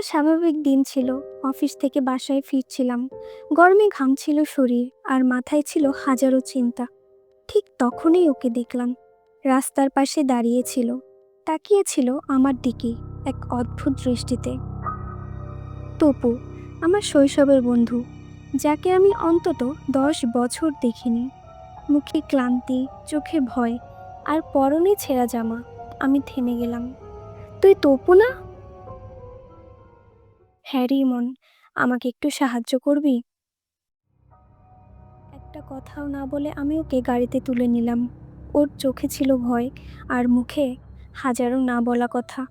একটা স্বাভাবিক দিন ছিল। অফিস থেকে বাসায় ফিরছিলাম। গরমে ঘামছিল শরীর আর মাথায় ছিল হাজারো চিন্তা। ঠিক তখনই ওকে দেখলাম। রাস্তার পাশে দাঁড়িয়েছিল। তাকিয়েছিল আমার দিকে এক অদ্ভুত দৃষ্টিতে। তপু, আমার শৈশবের বন্ধু, যাকে আমি অন্তত দশ বছর দেখিনি। মুখে ক্লান্তি, চোখে ভয় আর পরনে ছেঁড়া জামা। আমি থেমে গেলাম। তুই তপু না? হ্যাঁ রিমন, আমাকে একটু সাহায্য করবি? একটা কথাও না বলে আমি ওকে গাড়িতে তুলে নিলাম। ওর চোখে ছিল ভয় আর মুখে হাজারো না বলা কথা।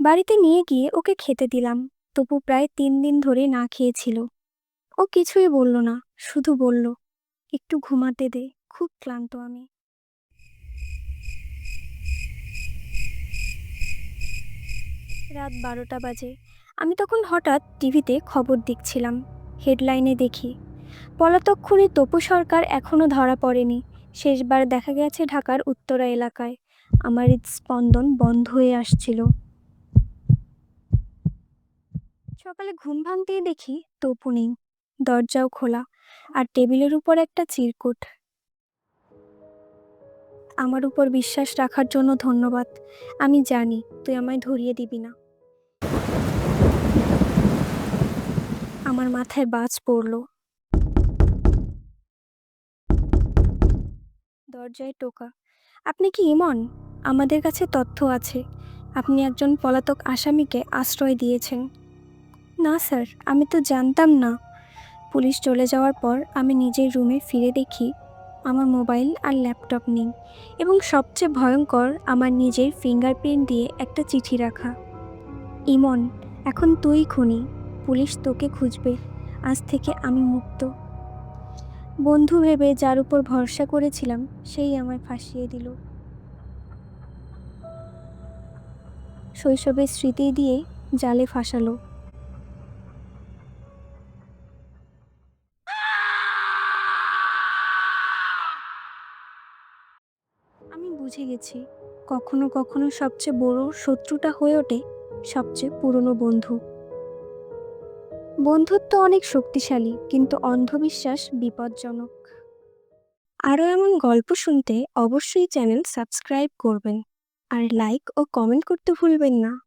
বাড়িতে নিয়ে গিয়ে ওকে খেতে দিলাম তপু প্রায় তিন দিন ধরে না খেয়েছিল। ও কিছুই বলল না, শুধু বলল, একটু ঘুমাতে দে, খুব ক্লান্ত আমি। রাত বারোটা বাজে। আমি তখন হঠাৎ টিভিতে খবর দেখছিলাম, হেডলাইনে দেখি। পলাতক খুনি তপু সরকার এখনও ধরা পড়েনি। শেষবার দেখা গেছে ঢাকার উত্তরা এলাকায়। আমার স্পন্দন বন্ধ হয়ে আসছিল। সকালে ঘুম ভাঙতেই দেখি তপু নেই। দরজাও খোলা আর টেবিলের উপর একটা চিরকুট। আমার উপর বিশ্বাস রাখার জন্য ধন্যবাদ। আমি জানি তুই আমায় ধরিয়ে দিবি না। আমার মাথায় বাজ পড়ল। দরজায় টোকা। আপনি কি ইমন? আমাদের কাছে তথ্য আছে। আপনি একজন পলাতক আসামিকে আশ্রয় দিয়েছেন। না, স্যার, আমি তো জানতাম না। পুলিশ চলে যাওয়ার পর আমি নিজের রুমে ফিরে দেখি আমার মোবাইল আর ল্যাপটপ নেই এবং সবচেয়ে ভয়ঙ্কর আমার নিজের ফিঙ্গারপ্রিন্ট দিয়ে একটা চিঠি রাখা। ইমন, এখন তুই খুনি। পুলিশ তোকে খুঁজবে। আজ থেকে আমি মুক্ত। বন্ধু ভেবে যার উপর ভরসা করেছিলাম, সেই আমায় ফাঁসিয়ে দিল। শৈশবের স্মৃতি দিয়ে জালে ফাঁসালো। আমি বুঝে গেছি, কখনো কখনো সবচেয়ে বড় শত্রুটা হয়ে ওঠে সবচেয়ে পুরনো বন্ধু। বন্ধুত্ব অনেক শক্তিশালী, কিন্তু অন্ধবিশ্বাস বিপজ্জনক। আরও এমন গল্প শুনতে অবশ্যই চ্যানেল সাবস্ক্রাইব করবেন। আর লাইক ও কমেন্ট করতে ভুলবেন না।